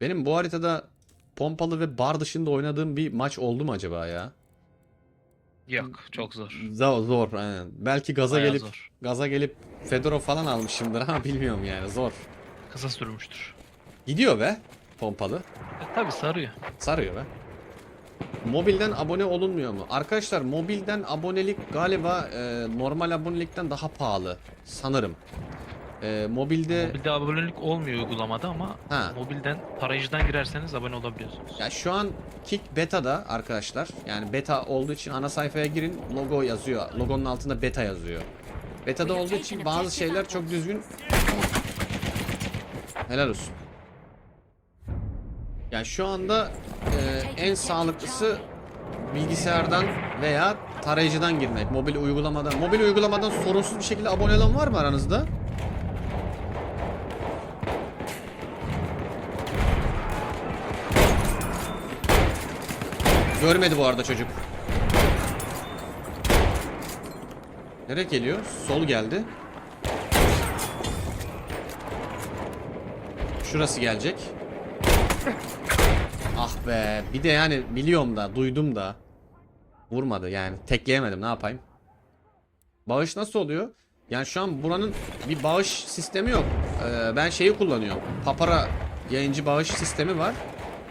Benim bu haritada pompalı ve bar dışında oynadığım bir maç oldu mu acaba ya? Yok çok zor. Zor, zor aynen. Belki gaza Bayağı gelip zor. gaza gelip Fedorov falan almışımdır ama bilmiyorum yani zor. Kısa sürmüştür. Gidiyor be pompalı. E, tabi sarıyor. Sarıyor be. Mobilden abone olunmuyor mu? Arkadaşlar mobilden abonelik galiba e, normal abonelikten daha pahalı. Sanırım. E, mobilde Mobilde abonelik olmuyor uygulamada ama Ha. mobilden tarayıcıdan girerseniz abone olabiliyorsunuz. ya şu an Kick beta'da arkadaşlar. Yani beta olduğu için ana sayfaya girin logo yazıyor. Logonun altında beta yazıyor. Beta'da olduğu için bazı şeyler çok düzgün. Helal olsun. Yani şu anda e, en sağlıklısı bilgisayardan veya tarayıcıdan girmek. Mobil uygulamadan. Mobil uygulamadan sorunsuz bir şekilde abone olan var mı aranızda? Görmedi bu arada çocuk. Nereye geliyor? Sol geldi. Şurası gelecek. Ah be. Bir de yani biliyorum da, duydum da. Vurmadı yani. Tekleyemedim ne yapayım. Bağış nasıl oluyor? Yani şu an buranın bir bağış sistemi yok. Ee, ben şeyi kullanıyorum. Papara yayıncı bağış sistemi var.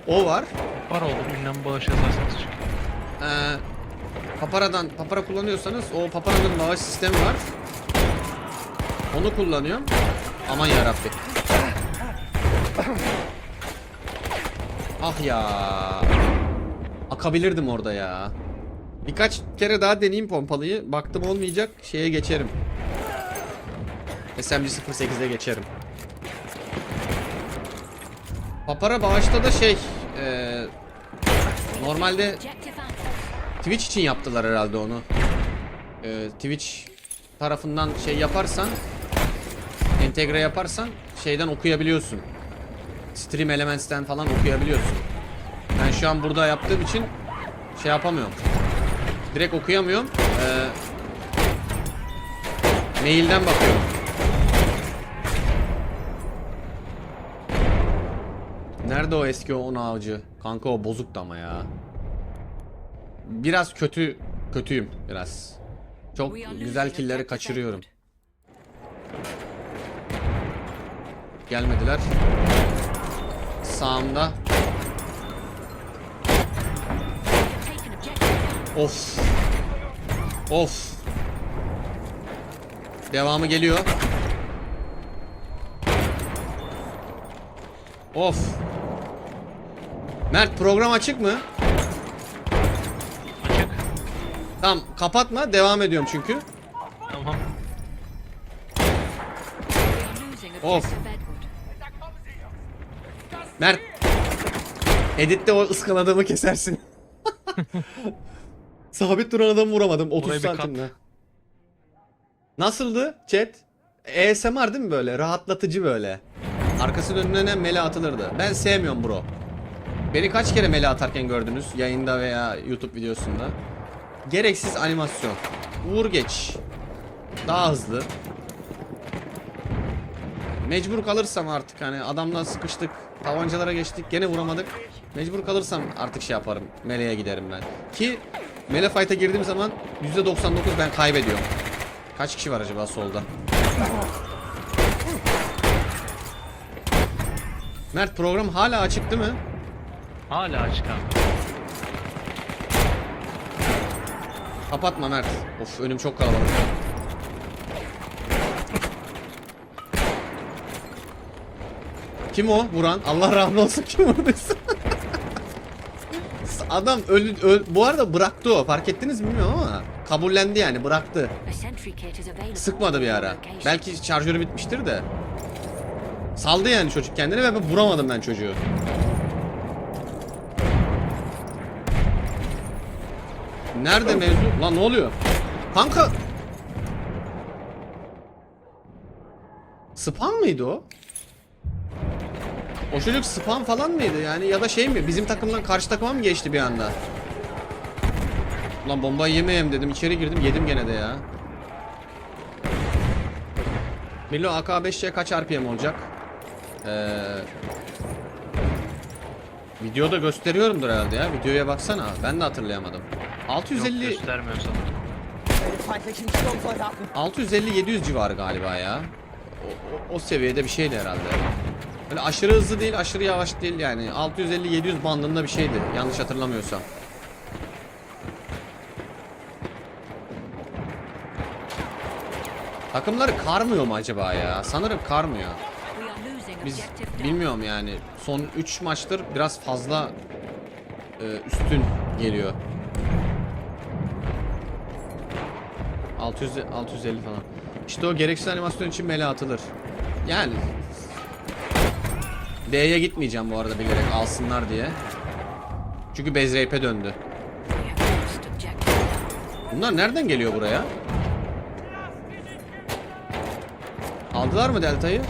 O var. Var olur ünlem bağış yazarsanız çıkıyor. Ee, Papara'dan Papara kullanıyorsanız o Papara'nın bağış sistemi var. Onu kullanıyorum. Aman ya Rabbi. Ah ya. Akabilirdim orada ya. Birkaç kere daha deneyeyim pompalıyı. Baktım olmayacak. Şeye geçerim. SMG 08'e geçerim. Papara bağışta da şey e, normalde Twitch için yaptılar herhalde onu. Ee, Twitch tarafından şey yaparsan entegre yaparsan şeyden okuyabiliyorsun. Stream Elements'ten falan okuyabiliyorsun. Ben şu an burada yaptığım için şey yapamıyorum. Direkt okuyamıyorum. Ee, mailden bakıyorum. Nerede o eski o 10 avcı? Kanka o bozuktu ama ya. Biraz kötü kötüyüm biraz. Çok güzel killeri kaçırıyorum. Gelmediler. Sağımda. Of. Of. Devamı geliyor. Of. Mert program açık mı? Açık. Tamam kapatma devam ediyorum çünkü. Tamam. Of. Mert. Editte o ıskaladığımı kesersin. Sabit duran adamı vuramadım 30 Burayı bir kat. santimle. Nasıldı chat? ASMR değil mi böyle? Rahatlatıcı böyle. Arkası dönülene mele atılırdı. Ben sevmiyorum bro. Beni kaç kere mele atarken gördünüz? Yayında veya YouTube videosunda. Gereksiz animasyon. Vur geç. Daha hızlı. Mecbur kalırsam artık hani adamla sıkıştık. Tabancalara geçtik gene vuramadık. Mecbur kalırsam artık şey yaparım. Meleğe giderim ben. Ki mele fight'a girdiğim zaman %99 ben kaybediyorum. Kaç kişi var acaba solda? Mert program hala açık değil mi? Hala açık abi. Kapatma Mert. Of önüm çok kalabalık. Kim o vuran? Allah rahmet olsun kim vurduysa. Adam ölü, öl- bu arada bıraktı o. Fark ettiniz mi bilmiyorum ama kabullendi yani bıraktı. Sıkmadı bir ara. Belki şarjörü bitmiştir de. Saldı yani çocuk kendini ve ben vuramadım ben çocuğu. Nerede mevzu? Lan ne oluyor? Kanka. Spam mıydı o? O çocuk spam falan mıydı yani ya da şey mi bizim takımdan karşı takıma mı geçti bir anda? Lan bombayı yemeyeyim dedim içeri girdim yedim gene de ya. Milo AK5C kaç RPM olacak? Ee, Videoda gösteriyorumdur herhalde ya. Videoya baksana. Ben de hatırlayamadım. Yok 650 göstermiyor Sturmsoldaten. 650-700 civarı galiba ya. O, o, o seviyede bir şeydi herhalde. Böyle aşırı hızlı değil, aşırı yavaş değil yani. 650-700 bandında bir şeydi. Yanlış hatırlamıyorsam. Takımları karmıyor mu acaba ya? Sanırım karmıyor. Biz bilmiyorum yani. Son 3 maçtır biraz fazla e, üstün geliyor. 600 650 falan. İşte o gereksiz animasyon için mele atılır. Yani D'ye gitmeyeceğim bu arada bilerek alsınlar diye. Çünkü Bezreyp'e döndü. Bunlar nereden geliyor buraya? Aldılar mı Delta'yı?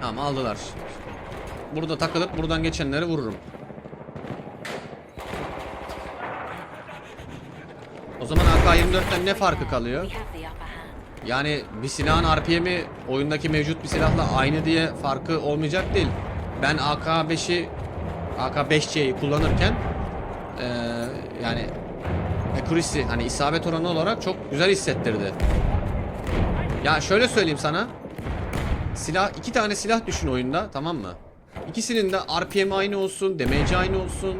Tamam aldılar. Burada takılıp buradan geçenleri vururum. O zaman AK-24'ten ne farkı kalıyor? Yani bir silahın RPM'i oyundaki mevcut bir silahla aynı diye farkı olmayacak değil. Ben AK-5'i AK-5C'yi kullanırken eee, yani accuracy hani isabet oranı olarak çok güzel hissettirdi. Ya şöyle söyleyeyim sana. Silah iki tane silah düşün oyunda tamam mı? İkisinin de RPM aynı olsun, damage aynı olsun.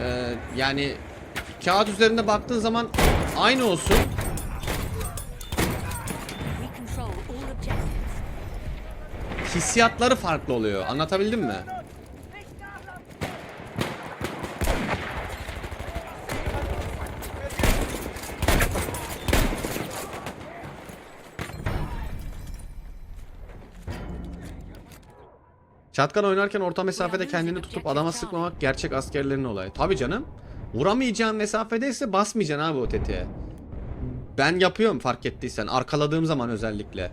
Eee, yani kağıt üzerinde baktığın zaman aynı olsun. Hissiyatları farklı oluyor. Anlatabildim mi? Çatkan oynarken orta mesafede kendini tutup adama sıkmamak gerçek askerlerin olayı. Tabi canım. Vuramayacağın mesafedeyse basmayacaksın abi o tetiğe. Ben yapıyorum fark ettiysen. Arkaladığım zaman özellikle.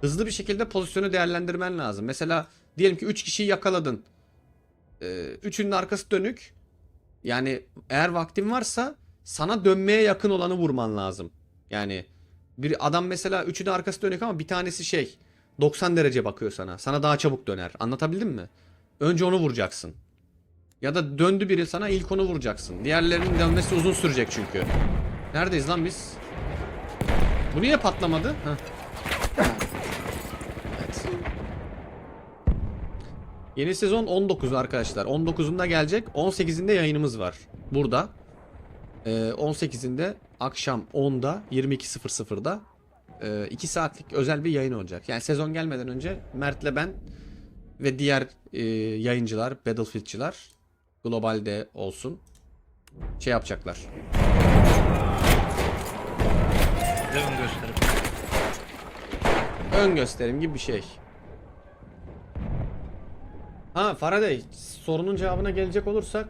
Hızlı bir şekilde pozisyonu değerlendirmen lazım. Mesela diyelim ki 3 kişiyi yakaladın. Ee, üçünün arkası dönük. Yani eğer vaktin varsa sana dönmeye yakın olanı vurman lazım. Yani bir adam mesela üçünün arkası dönük ama bir tanesi şey 90 derece bakıyor sana. Sana daha çabuk döner. Anlatabildim mi? Önce onu vuracaksın. Ya da döndü biri sana ilk onu vuracaksın. Diğerlerinin dönmesi uzun sürecek çünkü. Neredeyiz lan biz? Bu niye patlamadı? Evet. Yeni sezon 19 arkadaşlar. 19'unda gelecek. 18'inde yayınımız var. Burada. Ee, 18'inde akşam 10'da 22.00'da 2 saatlik özel bir yayın olacak. Yani sezon gelmeden önce Mert'le ben ve diğer e, yayıncılar, Battlefield'çılar globalde olsun şey yapacaklar. Ön gösterim. Ön gösterim gibi bir şey. Ha Faraday sorunun cevabına gelecek olursak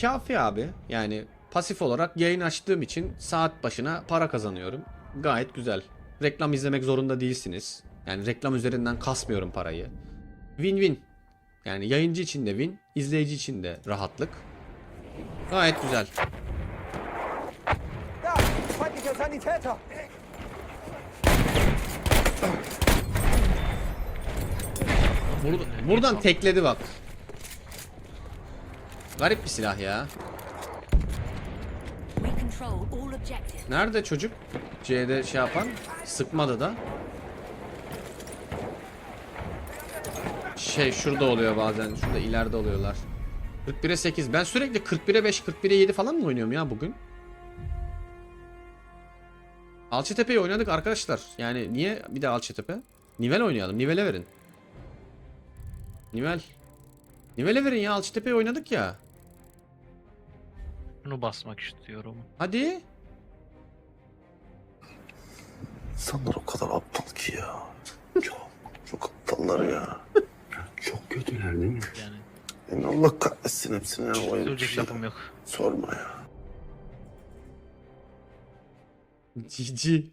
kafi abi. Yani pasif olarak yayın açtığım için saat başına para kazanıyorum. Gayet güzel. Reklam izlemek zorunda değilsiniz. Yani reklam üzerinden kasmıyorum parayı. Win-win. Yani yayıncı için de win, izleyici için de rahatlık. Gayet güzel. Burada, buradan tekledi bak. Garip bir silah ya. Nerede çocuk? C'de şey yapan. Sıkmadı da. Şey şurada oluyor bazen. Şurada ileride oluyorlar. 41'e 8. Ben sürekli 41'e 5, 41'e 7 falan mı oynuyorum ya bugün? Alçıtepe'yi oynadık arkadaşlar. Yani niye bir de Alçıtepe? Nivel oynayalım. Nivele verin. Nivel. Nivele verin ya. Alçıtepe'yi oynadık ya. Bunu basmak istiyorum. Hadi. İnsanlar o kadar aptal ki ya. Çok, çok aptallar ya. Çok kötüler değil mi? Yani Yani Allah kahretsin hepsini ya. o söyleyecek lafım yok. Sorma ya. Cici.